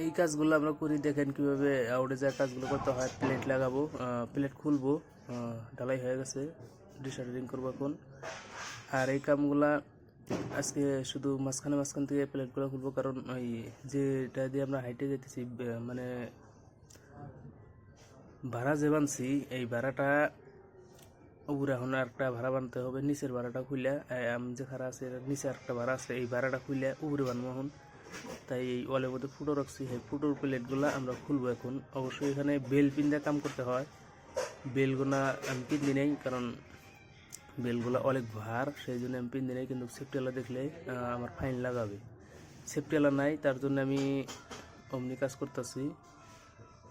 এই কাজগুলো আমরা করি, দেখেন কীভাবে আউটে যা কাজগুলো করতে হয়। প্লেট লাগাবো প্লেট খুলবো ঢালাই হয়ে গেছে ডিসাইডিং করব এখন। আর এই কামগুলা আজকে শুধু মাঝখানে মাঝখান থেকে প্লেটগুলো খুলবো, কারণ ওই যেটা দিয়ে আমরা হাইটে যেতেছি মানে ভাড়া যে বানছি, এই ভাড়াটা উপরে এখন একটা ভাড়া বানতে হবে, নিচের ভাড়াটা খুলে আমি যে ভাড়া আছে, নিচে একটা ভাড়া আছে, এই ভাড়াটা খুলে উপরে বানবো এখন। তাই এই ওয়ালের মধ্যে ফুটো রাখছি। এই ফুটোর প্লেটগুলো আমরা খুলবো এখন। অবশ্যই এখানে বেল পিন কাম করতে হয়। বেলগুলা আমি পিন নাই, কারণ বেলগুলো অনেক ভার সেই জন্য আমি পিন নাই। কিন্তু সেফটিওয়ালা দেখলে আমার ফাইন লাগাবে। সেফটিওয়ালা নাই, তার জন্য আমি অমনি কাজ করতেছি।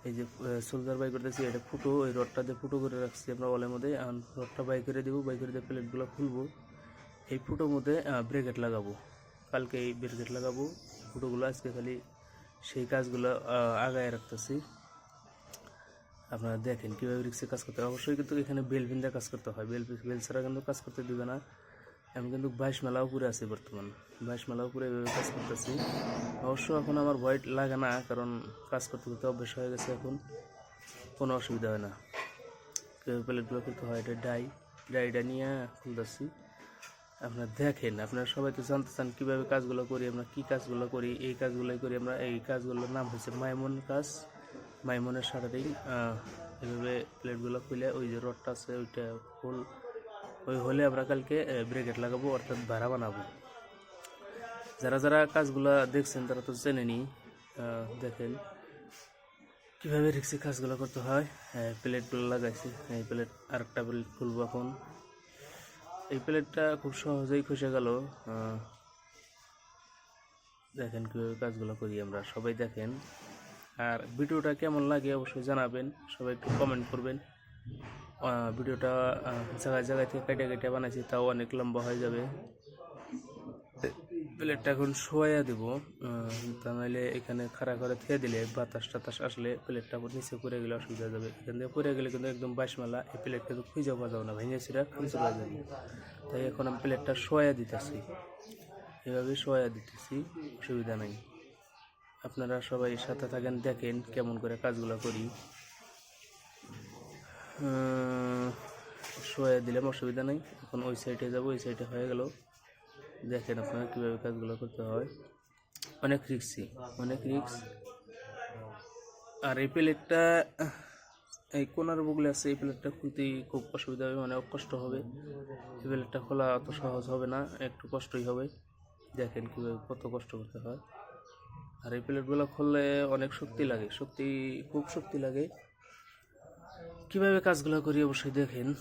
এই যে সোলজার বাই করতেছি, এটা ফুটো ওই রডটা দিয়ে ফুটো করে রাখছি আমরা ওলের মধ্যে। রডটা বাই করে দেবো, বাই করে দিয়ে প্লেটগুলো খুলবো। এই ফুটোর মধ্যে ব্রেকেট লাগাবো। কালকে এই ব্রেকেট লাগাবো। ফুটোগুলো আজকে খালি সেই কাজগুলো আগায় রাখতেছি। আপনারা দেখেন কীভাবে রিক্সে কাজ করতে হয়। অবশ্যই কিন্তু এখানে বেল বিন্দা কাজ করতে হয়। বেল বেল ছাড়া কিন্তু কাজ করতে দিবে না। আমি কিন্তু বাইশ মেলা উপরে আছি বর্তমান। বাইশ মেলা উপরে এভাবে কাজ করতেছি। অবশ্য এখন আমার ভয় লাগে না, কারণ কাজ করতে করতে অভ্যেস হয়ে গেছে এখন। কোনো অসুবিধা হয় না। কীভাবে প্লেটগুলো করতে হয়, এটা ডাই ডাইটা নিয়ে খুলতেছি। আপনারা দেখেন আপনারা সবাই তো জানতে চান কীভাবে কাজগুলো করি আমরা কী কাজগুলো করি এই কাজগুলোই করি আমরা এই কাজগুলোর নাম হচ্ছে মাইমন কাজ। মাইমনের শাটারিং এভাবে প্লেটগুলো খুলে ওই যে রডটা আছে ওইটা ফুল ওই হলে আমরা কালকে ব্রেকেট লাগাবো অর্থাৎ ভাড়া বানাবো। যারা যারা কাজগুলো দেখছেন তারা তো জেনেনি আহ, দেখেন কীভাবে রিক্সি কাজগুলো করতে হয়। হ্যাঁ, প্লেটগুলো লাগাইছি এই প্লেট আরেকটা প্লেট খুলবো এখন। এই প্লেটটা খুব সহজেই খসে গেল। দেখেন কীভাবে কাজগুলো করি আমরা। সবাই দেখেন। আর ভিডিওটা কেমন লাগে অবশ্যই জানাবেন। সবাই একটু কমেন্ট করবেন। ভিডিওটা জায়গায় জায়গায় থেকে কেটে কেটে বানাইছি, তাও অনেক লম্বা হয়ে যাবে। প্লেটটা এখন শোয়া দেব তা নাহলে এখানে খাড়া করে থেয়ে দিলে বাতাস টাতাস আসলে প্লেটটা নিচে পড়ে গেলে অসুবিধা যাবে। এখান থেকে পড়ে গেলে কিন্তু একদম বাসমালা এই প্লেট কিন্তু খুঁজে পাওয়া যাবে না, ভেঙে ছিঁড়া খুঁজে পাওয়া যাবে তাই এখন আমি প্লেটটা শোয়া দিতেছি। এভাবে শোয়া দিতেছি, অসুবিধা নেই। আপনারা সবাই সাথে থাকেন, দেখেন কেমন করে কাজগুলো করি। শোয়া দিলাম, অসুবিধা নেই। এখন ওই সাইডে যাব, ওই সাইডে হয়ে গেল। দেখেন আপনারা কীভাবে কাজগুলো করতে হয়। অনেক রিক্সি অনেক রিক্স। আর এই প্লেটটা, এই কোনার বুগলে আছে, এই প্লেটটা খুলতেই খুব অসুবিধা হবে মানে কষ্ট হবে। এই প্লেটটা খোলা অত সহজ হবে না, একটু কষ্টই হবে। দেখেন কীভাবে কত কষ্ট করতে হয়। আর এই প্লেটগুলো খুললে অনেক শক্তি লাগে, শক্তি, খুব শক্তি লাগে। কীভাবে কাজগুলো করি অবশ্যই দেখেন।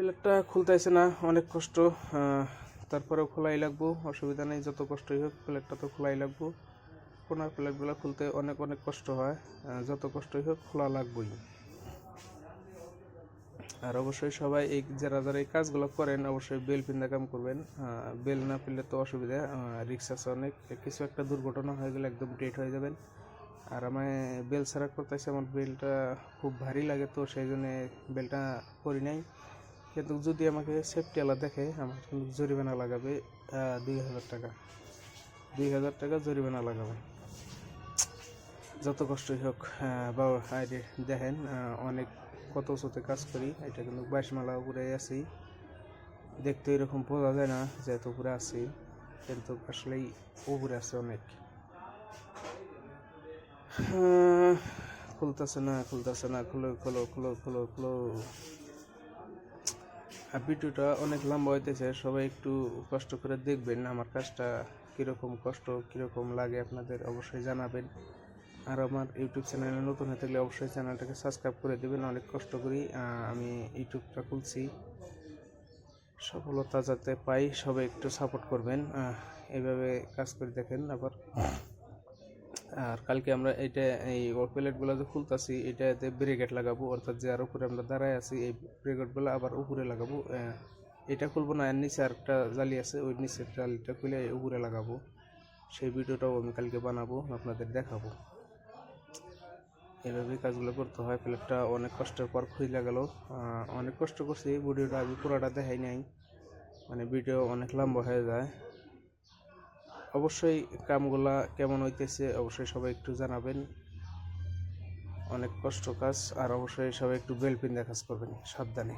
প্লেটটা খুলতেছে না, অনেক কষ্ট তারপরেও খোলাই লাগবো, অসুবিধা নেই, যত কষ্টই হোক প্লেটটা তো খোলাই লাগবো। কোনার প্লেটগুলো খুলতে অনেক অনেক কষ্ট হয় যত কষ্টই হোক খোলা লাগবেই। আর অবশ্যই সবাই এই যারা যারা এই কাজগুলো করেন, অবশ্যই বেল পিন্দা কাম করবেন। বেল না পিনলে তো অসুবিধা রিক্স আছে অনেক, কিছু একটা দুর্ঘটনা হয়ে গেলে একদম ডেট হয়ে যাবেন। আর আমায় বেল ছাড়া করতেছে আমার বেলটা খুব ভারী লাগে, তো সেই জন্যে বেলটা করি নাই। কিন্তু যদি আমাকে সেফটি আলা দেখে আমার কিন্তু জরিমানা লাগাবে দুই হাজার টাকা। দুই হাজার টাকা জরিমানা লাগাবে। যত কষ্টই হোক আহ, বা আইডি দেখেন অনেক কত উঁচুতে কাজ করি এটা কিন্তু বাইশ বাইশমালা উপরে আছি। দেখতে এরকম বোঝা যায় না যে এত উপরে আছি কিন্তু আসলেই উপরে আছে অনেক। খুলতেছে না খুলতেছে না খুলো খুলো খুলো খুলো খুলো। ভিডিওটা অনেক লম্বা হইতেছে, সবাই একটু কষ্ট করে দেখবেন আমার কাজটা কীরকম কষ্ট, কীরকম লাগে আপনাদের অবশ্যই জানাবেন। আর আমার ইউটিউব চ্যানেলে নতুন হয়ে থাকলে অবশ্যই চ্যানেলটাকে সাবস্ক্রাইব করে দেবেন, অনেক কষ্ট করি আমি ইউটিউবটা খুলছি। সফলতা যাতে পাই, সবাই একটু সাপোর্ট করবেন এইভাবে কাজ করে দেখেন আবার। আর কালকে আমরা এইটা, এই প্লেটগুলো যে খুলতাছি, এটাতে ব্রেকেট লাগাবো, অর্থাৎ যে আর উপরে আমরা দাঁড়ায় আছি, এই ব্রেকেটগুলো আবার উপরে লাগাবো। এটা খুলবো না এর নিচে আরেকটা জালি আছে, ওই নিচের জালিটা খুলে উপরে লাগাবো। সেই ভিডিওটাও আমি কালকে বানাবো, আপনাদের দেখাবো। এভাবেই কাজগুলো করতে হয় প্লেটটা অনেক কষ্টের পর খুলে গেল। অনেক কষ্ট করছি ভিডিওটা আমি পুরোটা দেখাই নাই। মানে ভিডিও অনেক লম্বা হয়ে যায়। অবশ্যই কামগুলা কেমন হইতেছে, অবশ্যই সবাই একটু জানাবেন। অনেক কষ্ট কাজ, আর অবশ্যই সবাই একটু বেলপিন দেখা করবেন, সাবধানে।